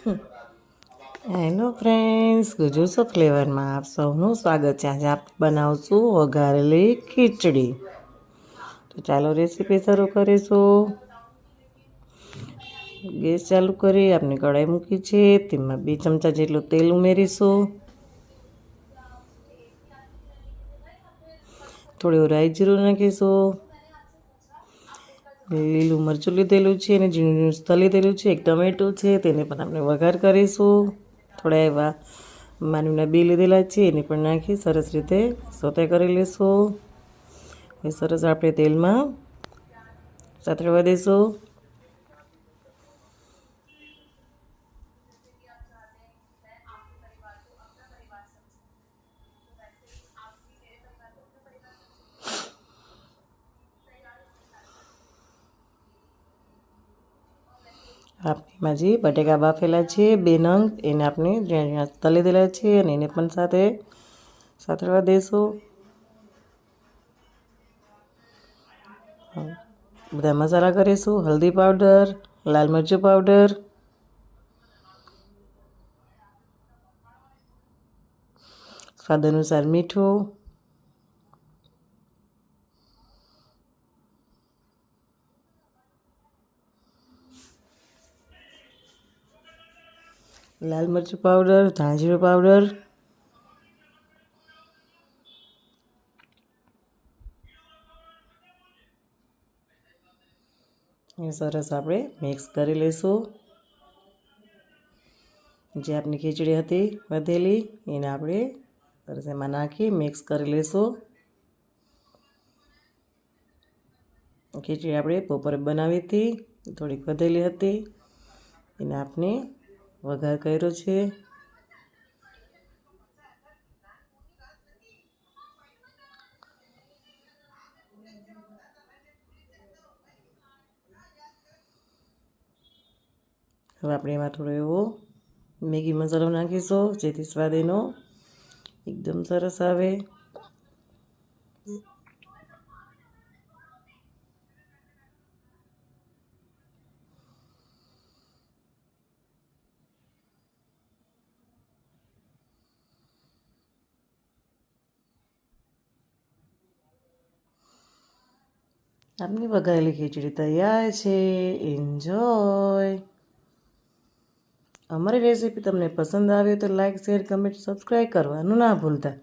Hello friends ગુજુસો ફ્લેવરમાં આપ સૌનું સ્વાગત છે. આજે આપ બનાવશું વઘારેલી ખીચડી. તો ચાલો રેસીપી શરૂ કરીશું. ગેસ ચાલુ કરી, આપની કઢાઈ મૂકી છે, તેમાં બે ચમચા જેટલું તેલ ઉમેરીશું. થોડી રાઈ જીરું નાખીશું. લીલું મરચું લીધેલું છે અને ઝીણું ઝીણું સ્તર લીધેલું છે, એક ટમેટું છે, તેને પણ આપણે વઘાર કરીશું. થોડા એવા માનવીના બી લીધેલા છે, એને પણ નાખી સરસ રીતે સોતે કરી લઈશું સરસ આપણે તેલમાં સાતળવા દઈશું આપણીમાં જે બટેકા બાફેલા છે, બે નંગ, એને આપણે જ્યાં જ્યાં તળી દેલા છે અને એને પણ સાથે સાતળવા દઈશું બધા મસાલા કરીશું, હલ્દી પાવડર, લાલ મરચું પાવડર. સ્વાદ અનુસાર મીઠું. લાલ મરચું પાવડર ધાણા પાવડર. એ સરસ આપણે મિક્સ કરી લઈશું. જે આપણી ખીચડી હતી વધેલી, એને આપણે સરસ એમાં નાખી મિક્સ કરી લઈશું. ખીચડી આપણે બપોરે બનાવી હતી, થોડીક વધેલી હતી. એને આપણે વઘાર કર્યો છે. હવે આપણે એમાં થોડો એવો મેગી મસાલો નાખીશું, જેથી સ્વાદ એનો એકદમ સરસ આવે. આપની વઘારેલી ખીચડી તૈયાર છે. એન્જોય અમારી રેસીપી તમને પસંદ આવે તો લાઈક શેર કમેન્ટ સબસ્ક્રાઈબ કરવાનું ના ભૂલતા.